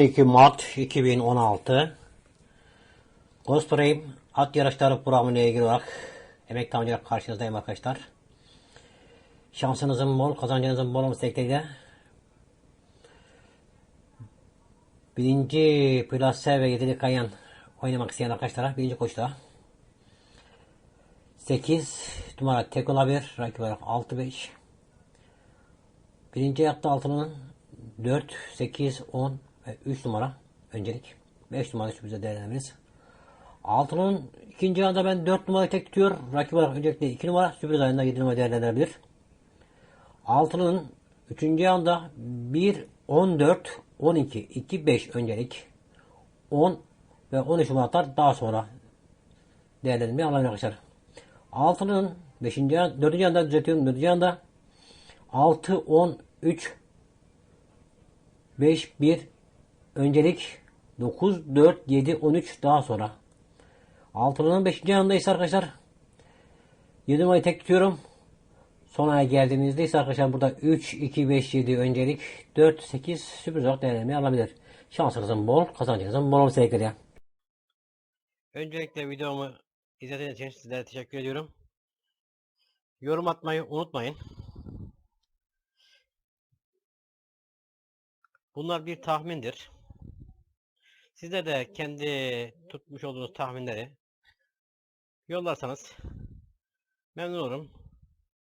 12 Mart 2016 Ghost at yarışları programıyla ilgili olarak emek tamamcılık karşınızdayım arkadaşlar. Şansınızın bol, kazancınızın bol olması dileğiyle birinci plase ve yedili kayan oynamak isteyen arkadaşlara birinci koşuda 8 numara tek olabilir. Rakip olarak 6-5 Birinci ayakta altının 4, 8, 10 ve 3 numara öncelik. 5 numara sürprize değerlendiririz. Altının ikinci ayağında ben 4 numara tek tutuyor. Rakip olarak öncelikle 2 numara sürpriz ayında 7 numara değerlendirebilir. Altının üçüncü ayağında 1, 14, 12, 2, 5 öncelik. 10 ve 13 numaralar daha sonra değerlendirmeye alabilir arkadaşlar. Altının 5. 4. ayağında düzeltiyorum. 4. ayağında 6, 10, 3, 5, 1 öncelik 9, 4, 7, 13 daha sonra. Altının 5. yanında ise arkadaşlar 7 numarayı tek tutuyorum. Son aya geldiğimizde ise arkadaşlar burada 3, 2, 5, 7 öncelik 4, 8 sürpriz olarak değerlendirmeyi alabilir. Şansınızın bol, kazancınızın bol olması gerekir Öncelikle videomu izlediğiniz için sizlere teşekkür ediyorum. Yorum atmayı unutmayın. Bunlar bir tahmindir. Sizler de kendi tutmuş olduğunuz tahminleri yollarsanız memnun olurum.